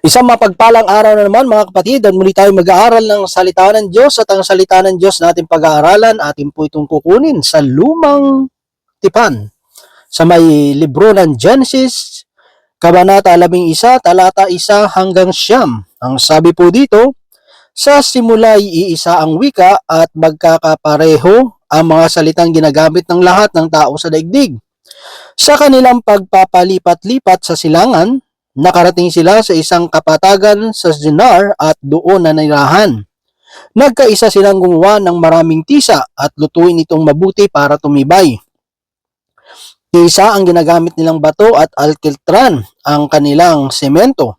Isang mapagpalang araw na naman mga kapatid at muli tayo mag-aaral ng salita ng Diyos at ang salita ng Diyos natin pag-aaralan atin po itong kukunin sa lumang tipan sa may libro ng Genesis Kabanata 11 talata 1 hanggang siyam. Ang sabi po dito, sa simula'y iisa ang wika at magkakapareho ang mga salitang ginagamit ng lahat ng tao sa daigdig. Sa kanilang pagpapalipat-lipat sa silangan, Nakarating sila sa isang kapatagan sa Zinar at doon na nirahan. Nagkaisa silang gumawa ng maraming tisa at lutuin itong mabuti para tumibay. Tisa ang ginagamit nilang bato at alkiltran ang kanilang semento.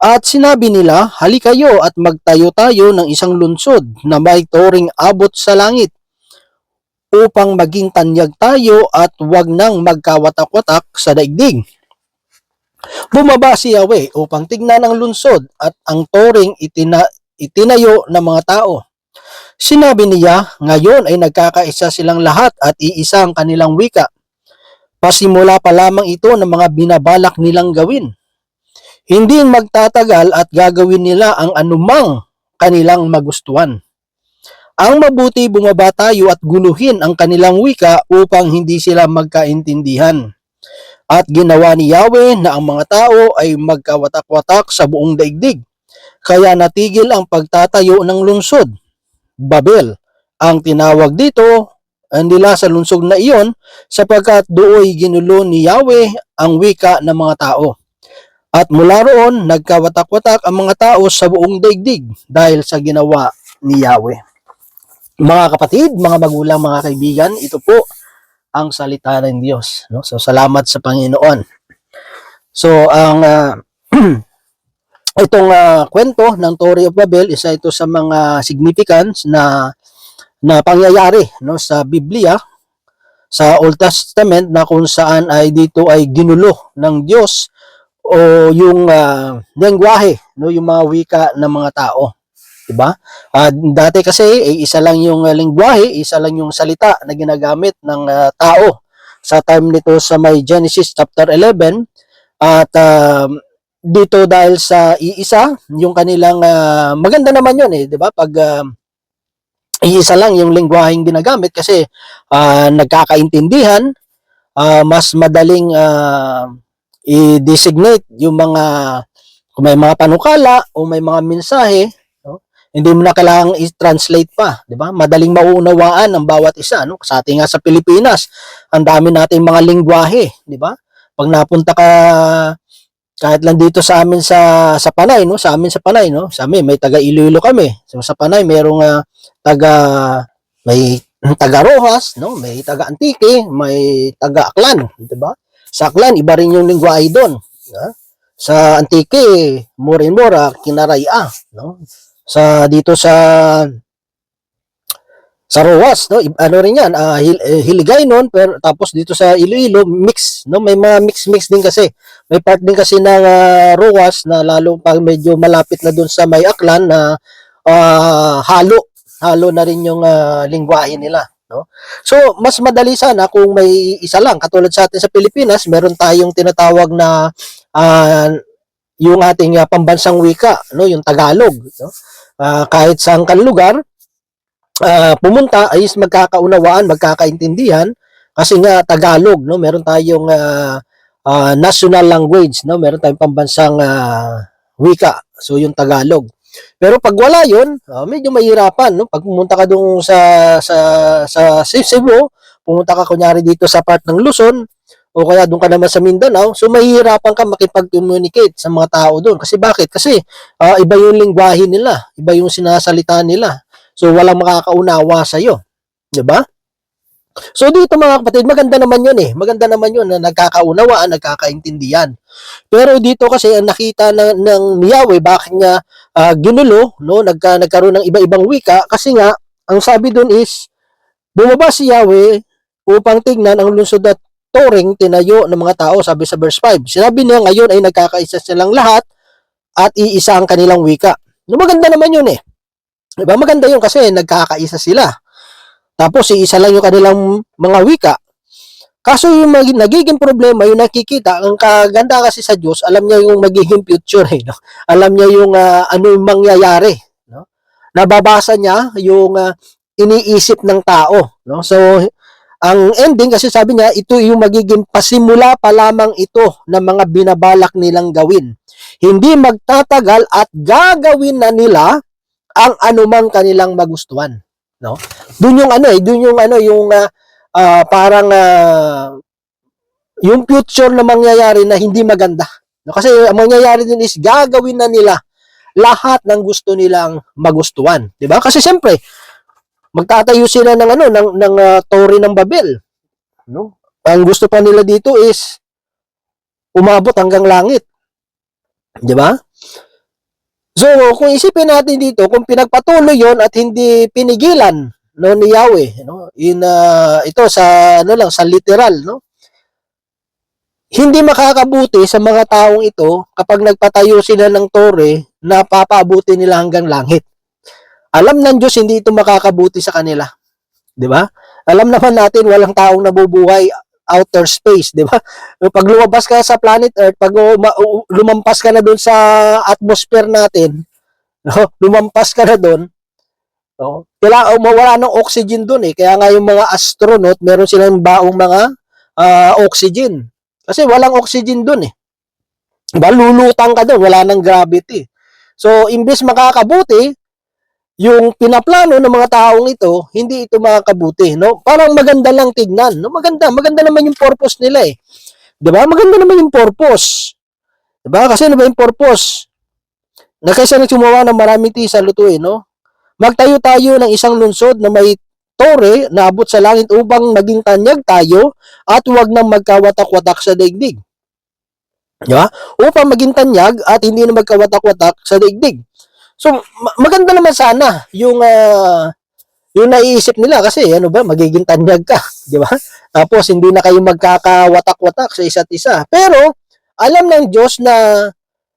At sinabi nila, hali kayo at magtayo tayo ng isang lunsod na may toring abot sa langit upang maging tanyag tayo at wag nang magkawatak-watak sa daigdig. Bumaba si Yahweh upang tignan ang lunsod at ang toring itina, itinayo ng mga tao. Sinabi niya, ngayon ay nagkakaisa silang lahat at iisa ang kanilang wika. Pasimula pa lamang ito ng mga binabalak nilang gawin. Hindi magtatagal at gagawin nila ang anumang kanilang magustuhan. Ang mabuti bumaba tayo at guluhin ang kanilang wika upang hindi sila magkaintindihan. At ginawa ni Yahweh na ang mga tao ay magkawatak-watak sa buong daigdig. Kaya natigil ang pagtatayo ng lungsod. Babel. Ang tinawag dito nila sa lungsod na iyon sapagkat dooy ginulo ni Yahweh ang wika ng mga tao. At mula roon, nagkawatak-watak ang mga tao sa buong daigdig dahil sa ginawa ni Yahweh. Mga kapatid, mga magulang, mga kaibigan, ito po ang salita ng Diyos. No? So, salamat sa Panginoon. So, ang ah, itong ah, kwento ng Story of Babel, isa ito sa mga significance na na pangyayari no sa Biblia sa Old Testament na kung saan ay dito ay ginulo ng Diyos o yung ah, lengguwahe no yung mga wika ng mga tao diba Ah, dati kasi eh, isa lang yung uh, lengguwahe isa lang yung salita na ginagamit ng ah, tao sa time nito sa may Genesis chapter 11 at ah, dito dahil sa iisa yung kanilang ah, maganda naman yun eh 'di ba pag ah, iisa lang yung lengguwaheng ginagamit kasi ah, nagkakaintindihan ah, mas madaling ah, i-designate yung mga kung may mga panukala o may mga mensahe? Hindi mo na kailangang i-translate pa di ba? Madaling mauunawaan ng bawat isa no? Sa ating nga sa Pilipinas ang dami nating mga lengguwahe di ba? Pag napunta ka kahit lang dito sa amin sa sa Panay no? Sa amin sa Panay no? Sa amin may taga Iloilo kami. So sa Panay merong ah, taga may taga Rojas no? May taga Antique may taga Aklan di ba? Sa Aklan iba rin yung lingwahe doon ha? sa Antique more and more ah, kinaraya no sa dito sa sa Rojas no? Ano rin yan ah, hil, eh, Hiligay noon pero tapos dito sa Iloilo mix no? May mga mix mix din kasi. May part din kasi ng ah, Rojas na lalo pag medyo malapit na doon sa may Aklan na ah, halo. Halo na rin yung ah, lingwahe nila no? So mas madali sana kung may isa lang. Katulad sa atin sa Pilipinas meron tayong tinatawag na ah, yung ating ah, pambansang wika no yung Tagalog no? Ah, kahit saan kang lugar ah, pumunta ay magkakaunawaan magkakaintindihan. Kasi nga Tagalog no meron tayong ah, ah, national language no? Meron tayong pambansang ah, wika. So yung Tagalog. Pero pag wala yun ah, medyo mahirapan no? Pag pumunta ka doon sa sa sa Cebu pumunta ka kunyari dito sa part ng Luzon o kaya doon ka naman sa Mindanao so mahihirapan ka makipag-communicate sa mga tao doon kasi bakit kasi ah, iba yung lingwahe nila iba yung sinasalita nila so walang makakaunawa sa iyo 'di ba So dito mga kapatid, maganda naman yun eh. Maganda naman yun na nagkakaunawaan, nagkakaintindihan. Pero dito kasi ang nakita ng, ng Yahweh, bakit niya ah, ginulo, no? Nagka, nagkaroon ng iba-ibang wika kasi nga ang sabi doon is bumaba si Yahweh upang tignan ang lungsod at toring tinayo ng mga tao, sabi sa verse 5. Sinabi niya ngayon ay nagkakaisa silang lahat at iisa ang kanilang wika. No, maganda naman yun eh. Diba? Maganda yun kasi nagkakaisa sila. Tapos iisa lang yung kanilang mga wika. Kaso yung mag- nagiging problema, yung nakikita, ang kaganda kasi sa Diyos, alam niya yung magiging future. Eh, no? Alam niya yung ah, ano yung mangyayari. No? Nababasa niya yung ah, iniisip ng tao. No? So, ang ending kasi sabi niya, ito yung magiging pasimula pa lamang ito ng mga binabalak nilang gawin. Hindi magtatagal at gagawin na nila ang anumang kanilang magustuhan. No? Doon yung ano eh, doon yung ano, yung ah, ah, parang ah, yung future na mangyayari na hindi maganda. No? Kasi ang mangyayari din is gagawin na nila lahat ng gusto nilang magustuhan, 'di ba? Kasi siyempre, magtatayo sila ng ano ng ng ah, Torre ng Babel, no? Ang gusto pa nila dito is umabot hanggang langit. 'Di ba? So, kung isipin natin dito, kung pinagpatuloy 'yon at hindi pinigilan no ni Yahweh, no? In ah, ito sa ano lang sa literal, no? Hindi makakabuti sa mga taong ito kapag nagpatayo sila ng tore na papaabuti nila hanggang langit. Alam ng Diyos hindi ito makakabuti sa kanila. 'Di ba? Alam naman natin walang taong nabubuhay outer space, 'di ba? Pag lumabas ka sa planet Earth, pag lumampas ka na doon sa atmosphere natin, no? lumampas ka na doon, no? Kailangan mawala ng oxygen doon eh. Kaya nga yung mga astronaut, meron silang baong mga ah, oxygen. Kasi walang oxygen doon eh. Diba? Lulutang ka doon, wala nang gravity. So, imbes makakabuti, yung pinaplano ng mga taong ito, hindi ito makakabuti, no? Parang maganda lang tignan, no? Maganda, maganda naman yung purpose nila eh. 'Di ba? Maganda naman yung purpose. 'Di ba? Kasi ano ba yung purpose? Na kaysa nagsumawa ng maraming tisa lutuin, no? Magtayo tayo ng isang lungsod na may tore na abot sa langit upang maging tanyag tayo at huwag nang magkawatak-watak sa daigdig. Di ba? Upang maging tanyag at hindi na magkawatak-watak sa daigdig. So, ma- maganda naman sana yung ah, yung naiisip nila kasi ano ba, magiging tanyag ka, di ba? Tapos hindi na kayo magkakawatak-watak sa isa't isa. Pero alam ng Diyos na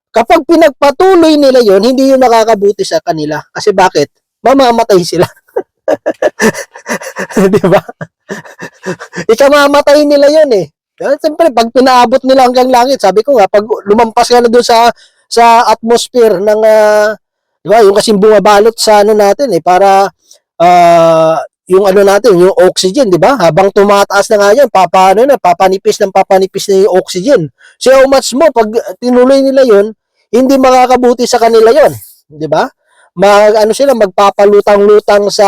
kapag pinagpatuloy nila yon hindi yun nakakabuti sa kanila. Kasi bakit? Mamamatay sila. di ba? Ikamamatay nila yon eh. Siyempre, pag pinaabot nila hanggang langit, sabi ko nga, pag lumampas ka na doon sa sa atmosphere ng ah, Di ba? Yung kasing bumabalot sa ano natin eh para ah, yung ano natin, yung oxygen, di ba? Habang tumataas na nga yan, papaano na, papanipis ng papanipis na yung oxygen. So how much mo pag tinuloy nila yon, hindi makakabuti sa kanila yon, di ba? Mag ano sila magpapalutang-lutang sa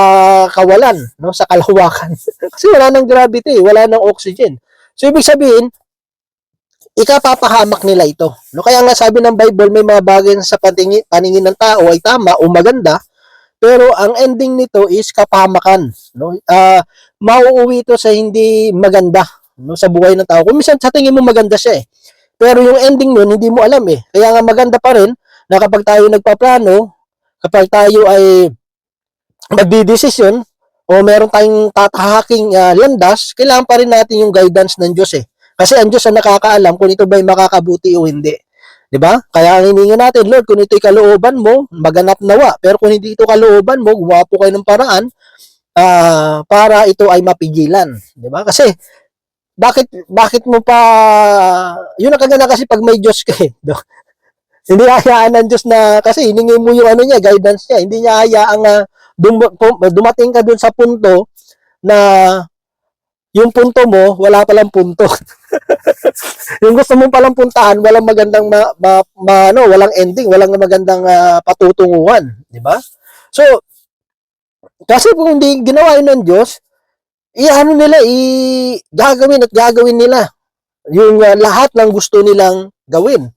kawalan, no, sa kalawakan. Kasi wala nang gravity, wala nang oxygen. So ibig sabihin, ikapapahamak nila ito. No, kaya nga sabi ng Bible, may mga bagay sa paningin, paningin ng tao ay tama o maganda, pero ang ending nito is kapahamakan. No? Ah, mauuwi ito sa hindi maganda no, sa buhay ng tao. Kung minsan sa tingin mo maganda siya eh. Pero yung ending nun, hindi mo alam eh. Kaya nga maganda pa rin na kapag tayo nagpaplano, kapag tayo ay magdidesisyon o meron tayong tatahaking ah, landas, kailangan pa rin natin yung guidance ng Diyos eh. Kasi ang Diyos ang nakakaalam kung ito ba'y makakabuti o hindi. 'Di ba? Kaya ang hiningi natin, Lord, kung ito'y kalooban mo, maganap nawa. Pero kung hindi ito kalooban mo, gumawa po kayo ng paraan ah, para ito ay mapigilan, 'di ba? Kasi bakit bakit mo pa yun ang kaganda kasi pag may Diyos ka eh, no? Hindi hayaan ng Diyos na kasi hiningi mo yung ano niya, guidance niya. Hindi niya hayaang uh, dum- dumating ka dun sa punto na yung punto mo, wala palang punto. yung gusto mong palang puntahan, walang magandang ma, ma, ma- ano, walang ending, walang magandang ah, patutunguhan, di ba? So, kasi kung hindi ginawa yun ng Diyos, i-ano nila, i gagawin at gagawin nila yung ah, lahat ng gusto nilang gawin.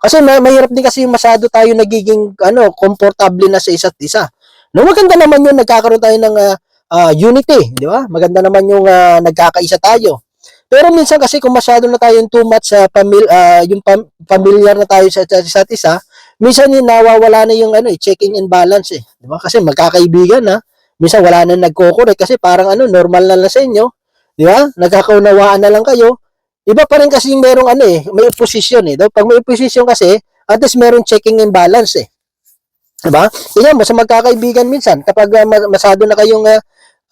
Kasi ma- mahirap din kasi masyado tayo nagiging ano, komportable na sa isa't isa. No, maganda naman yun, nagkakaroon tayo ng ah, ah, unity, di ba? Maganda naman yung ah, nagkakaisa tayo. Pero minsan kasi kung masyado na tayong too much sa pamil ah, yung pam- familiar na tayo sa sa isa't isa, minsan yung nawawala na yung ano, eh, checking and balance eh. Di ba? Kasi magkakaibigan na, minsan wala na nagko-correct kasi parang ano, normal na lang sa inyo. Di ba? Nagkakaunawaan na lang kayo. Iba pa rin kasi yung merong ano eh, may opposition eh. Pag may opposition kasi, at least merong checking and balance eh. Diba? Tingnan mo, magkakaibigan minsan, kapag uh, masado na kayong uh,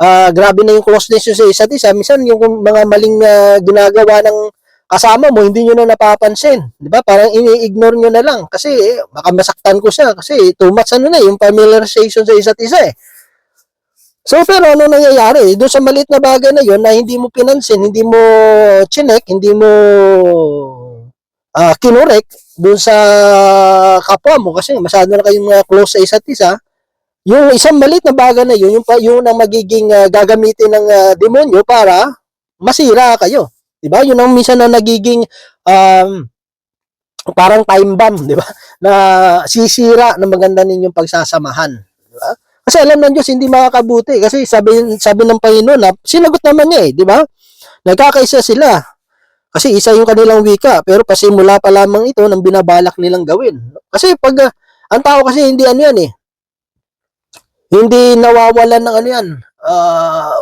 ah, grabe na yung closeness nyo sa isa't isa. Minsan yung mga maling ah, ginagawa ng kasama mo, hindi nyo na napapansin. Di ba? Parang ini-ignore nyo na lang. Kasi eh, baka masaktan ko siya. Kasi too much ano na, yung familiarization sa isa't isa eh. So, pero ano nangyayari? Doon sa maliit na bagay na yon na hindi mo pinansin, hindi mo chinek, hindi mo ah kinorek doon sa kapwa mo kasi masyado na kayong ah, close sa isa't isa, yung isang maliit na bagay na yun, yung, pa- yun ang magiging ah, gagamitin ng ah, demonyo para masira kayo. 'Di ba? Yun ang minsan na nagiging um, parang time bomb, 'di ba? Na sisira ng maganda ninyong pagsasamahan, 'di ba? Kasi alam ng Diyos hindi makakabuti kasi sabi sabi ng Panginoon na sinagot naman niya eh, 'di ba? Nagkakaisa sila. Kasi isa yung kanilang wika, pero pasimula pa lamang ito ng binabalak nilang gawin. Kasi pag ah, ang tao kasi hindi ano yan eh. Hindi nawawalan ng ano yan. ah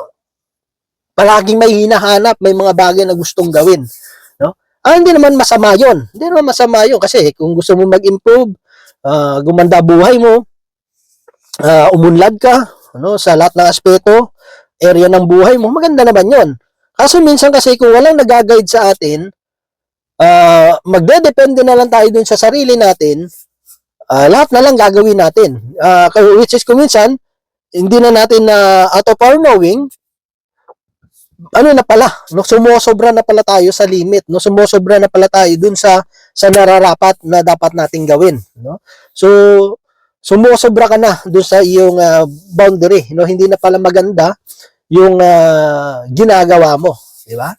palaging may hinahanap, may mga bagay na gustong gawin. No? Ah, hindi naman masama yon. Hindi naman masama yon kasi kung gusto mo mag-improve, ah, gumanda buhay mo, ah, umunlad ka, ano, sa lahat ng aspeto, area ng buhay mo, maganda naman yon. Kaso minsan kasi kung walang nag-guide sa atin, ah magde-depende na lang tayo dun sa sarili natin, ah, lahat na lang gagawin natin. Kaya- which is kung minsan, hindi na natin na out of our knowing, ano na pala, no, sumusobra na pala tayo sa limit, no, sumusobra na pala tayo dun sa sa nararapat na dapat nating gawin, no? So, sumusobra ka na dun sa iyong ah, boundary, no? Hindi na pala maganda yung ah, ginagawa mo, di ba?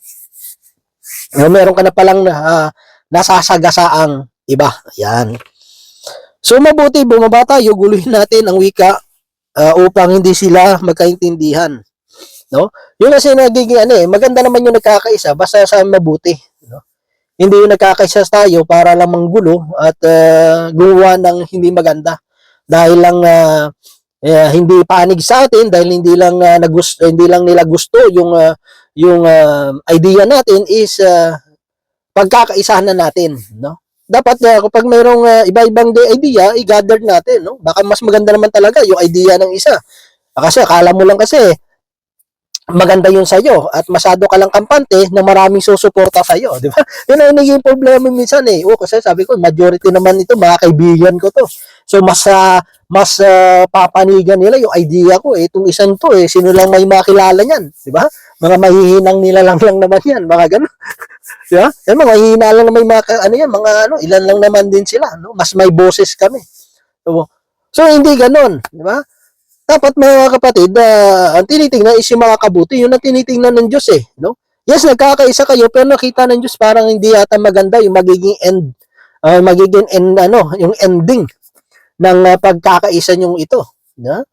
No, meron ka na palang uh, nasasagasaang iba. Yan. So, mabuti bumaba tayo, guluhin natin ang wika ah, upang hindi sila magkaintindihan. No? Yun kasi nagiging ano eh, maganda naman yung nagkakaisa basta sa mabuti, no? Hindi yung nagkakaisa tayo para lang manggulo at uh, gumawa ng hindi maganda dahil lang ah, eh, hindi panig sa atin dahil hindi lang ah, nagusto hindi lang nila gusto yung ah, yung ah, idea natin is ah, pagkakaisahan na natin, no? Dapat uh, kapag mayroong ah, iba-ibang de- idea, i-gather natin, no? Baka mas maganda naman talaga yung idea ng isa. Kasi akala mo lang kasi maganda yun sa'yo at masyado ka lang kampante na maraming susuporta sa'yo, di ba? Yun ang naging problema minsan eh. O, kasi sabi ko, majority naman ito, mga kaibigan ko to. So, mas, ah, mas ah, papanigan nila yung idea ko eh. Itong isang to eh, sino lang may makilala niyan, di ba? Mga mahihinang nila lang lang naman yan, mga di ba? Yan, mga mahihina lang na may mga, ano yan, mga ano, ilan lang naman din sila, no? Mas may boses kami. So, so hindi ganun, di ba? dapat mga kapatid, ah, ang tinitingnan is yung mga kabuti, yun ang tinitingnan ng Diyos eh, no? Yes, nagkakaisa kayo, pero nakita ng Diyos parang hindi yata maganda yung magiging end, ah, magiging end, ano, yung ending ng ah, pagkakaisa nyong ito, no?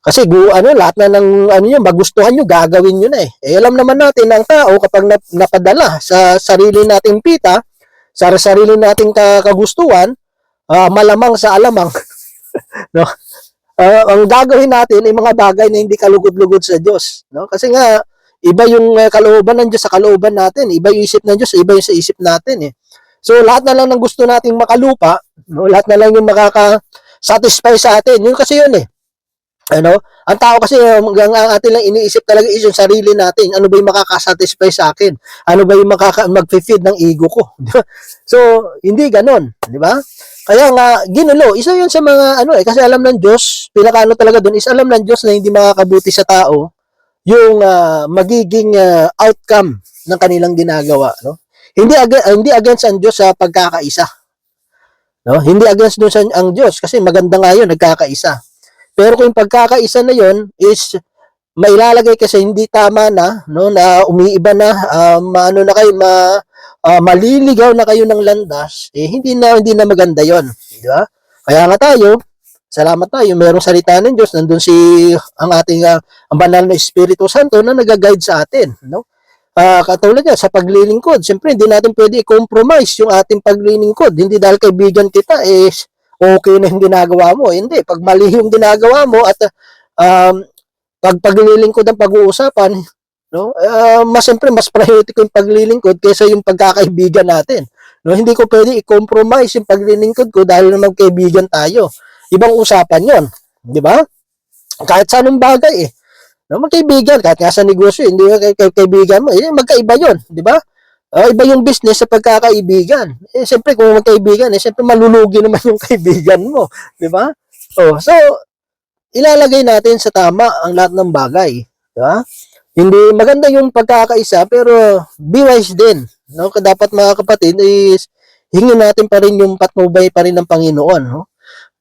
Kasi ano, lahat na ng ano yun, magustuhan nyo, gagawin nyo na eh. Eh, alam naman natin, ang tao, kapag nap, napadala sa sarili nating pita, sa sarili nating ka- kagustuhan, ah, malamang sa alamang, no? Ah, ang gagawin natin ay mga bagay na hindi kalugod-lugod sa Diyos. No? Kasi nga, iba yung uh, kalooban ng Diyos sa kalooban natin. Iba yung isip ng Diyos, iba yung sa isip natin. Eh. So, lahat na lang ng gusto nating makalupa, no? lahat na lang yung makaka-satisfy sa atin. Yun kasi yun eh. Ano? Ang tao kasi, um, ang, atin lang iniisip talaga is yung sarili natin. Ano ba yung makaka-satisfy sa akin? Ano ba yung makaka- mag-feed ng ego ko? So, hindi ganon. Di ba? Kaya nga, ginulo, isa yun sa mga, ano eh, kasi alam ng Diyos, pinakaano talaga dun is alam ng Diyos na hindi makakabuti sa tao yung ah, magiging ah, outcome ng kanilang ginagawa, no? Hindi aga- ah, hindi against ang Diyos sa pagkakaisa. No? Hindi against dun sa ang Diyos kasi maganda nga yun nagkakaisa. Pero kung pagkakaisa na yun is mailalagay kasi hindi tama na, no, na umiiba na, ah, maano na kayo, ma, ah, maliligaw na kayo ng landas, eh hindi na hindi na maganda 'yon, di ba? Kaya nga tayo, salamat tayo, merong salita ng Diyos, nandun si ang ating ah, ang banal na Espiritu Santo na nag-guide sa atin, no? Ah, katulad niya sa paglilingkod, siyempre hindi natin pwede i-compromise yung ating paglilingkod. Hindi dahil kaibigan kita eh okay na yung ginagawa mo. Hindi, pag mali yung ginagawa mo at um, pag paglilingkod ang pag-uusapan, no? Uh, mas siyempre mas priority ko yung paglilingkod kaysa yung pagkakaibigan natin. No, hindi ko pwede i-compromise yung paglilingkod ko dahil naman kaibigan tayo. Ibang usapan 'yon, 'di ba? Kahit sa anong bagay eh. No, magkaibigan, kahit nga sa negosyo, hindi ka kaibigan mo, eh, magkaiba yun, di ba? Ah, iba yung business sa pagkakaibigan. Eh, siyempre, kung magkaibigan, eh, siyempre, malulugi naman yung kaibigan mo, di ba? Oh, so, ilalagay natin sa tama ang lahat ng bagay, di ba? Hindi maganda yung pagkakaisa, pero be wise din. No? Dapat mga kapatid, is hingin natin pa rin yung patnubay pa rin ng Panginoon, no?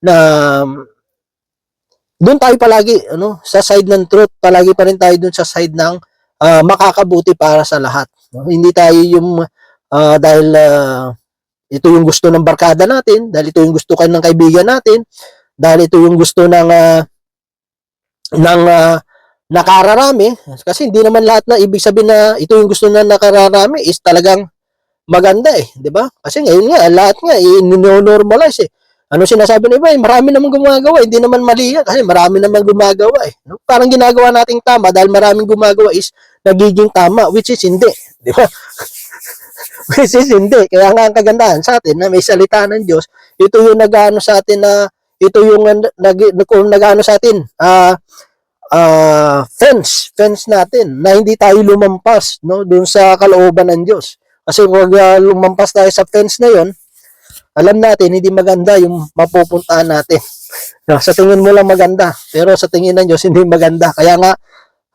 Na doon tayo palagi, ano, sa side ng truth, palagi pa rin tayo doon sa side ng ah, makakabuti para sa lahat. Hindi tayo yung ah, dahil ah, ito yung gusto ng barkada natin, dahil ito yung gusto kayo ng kaibigan natin, dahil ito yung gusto ng ah, ng ah, nakararami, kasi hindi naman lahat na ibig sabihin na ito yung gusto ng nakararami is talagang maganda eh, 'di ba? Kasi ngayon nga lahat nga i-normalize eh. Ano sinasabi ng iba? Eh, marami naman gumagawa, hindi naman mali yan kasi marami naman gumagawa eh. No? Parang ginagawa nating tama dahil maraming gumagawa is nagiging tama which is hindi, 'di ba? which is hindi. Kaya nga ang kagandahan sa atin na may salita ng Diyos, ito yung nag-ano sa atin na ito yung nag, nag, nag-ano sa atin, ah ah fence, fence natin na hindi tayo lumampas no doon sa kalooban ng Diyos. Kasi kung uh, lumampas tayo sa fence na 'yon, alam natin hindi maganda yung mapupuntahan natin. No, sa tingin mo lang maganda, pero sa tingin ng Diyos hindi maganda. Kaya nga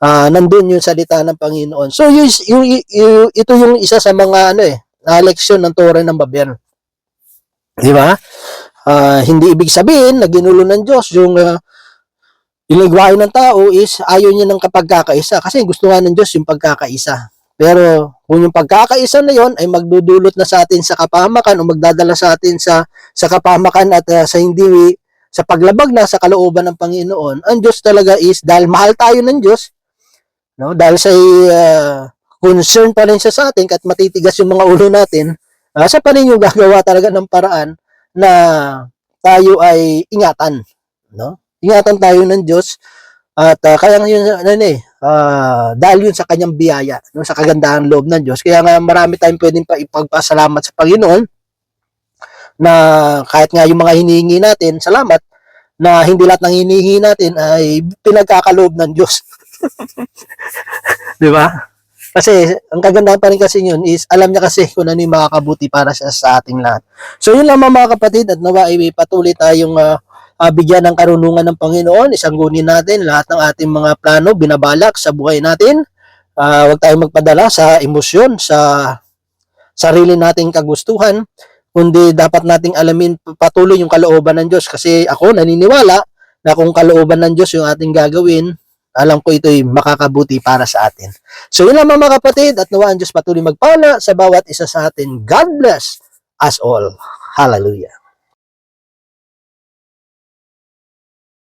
ah, nandun yung salita ng Panginoon. So yung, yung, yung- ito yung isa sa mga ano eh, na leksyon ng Torah ng Babel. Di ba? Ah, hindi ibig sabihin na ginulo ng Diyos yung uh, yung ng tao is ayaw niya ng kapagkakaisa kasi gusto nga ng Diyos yung pagkakaisa. Pero kung yung pagkakaisa na yon ay magdudulot na sa atin sa kapamakan o magdadala sa atin sa sa kapamakan at uh, sa hindi sa paglabag na sa kalooban ng Panginoon, ang Diyos talaga is dahil mahal tayo ng Diyos, no? Dahil sa uh, concern pa rin siya sa atin at matitigas yung mga ulo natin, uh, siya pa rin yung gagawa talaga ng paraan na tayo ay ingatan, no? Ingatan tayo ng Diyos at uh, kaya ngayon ano eh ah, dahil yun sa kanyang biyaya, no, sa kagandahan loob ng Diyos. Kaya nga marami tayong pwedeng pa ipagpasalamat sa Panginoon na kahit nga yung mga hinihingi natin, salamat na hindi lahat ng hinihingi natin ay pinagkakaloob ng Diyos. 'Di ba? Kasi ang kagandahan pa rin kasi yun is alam niya kasi kung ano yung makakabuti para sa, sa ating lahat. So yun lamang mga kapatid at nawa ay patuloy tayong ah, ah, bigyan ng karunungan ng Panginoon, isanggunin natin lahat ng ating mga plano, binabalak sa buhay natin. Ah, huwag tayong magpadala sa emosyon, sa sarili nating kagustuhan, kundi dapat nating alamin patuloy yung kalooban ng Diyos. Kasi ako naniniwala na kung kalooban ng Diyos yung ating gagawin, alam ko ito'y makakabuti para sa atin. So yun lamang mga kapatid at nawa ang Diyos patuloy magpala sa bawat isa sa atin. God bless us all. Hallelujah.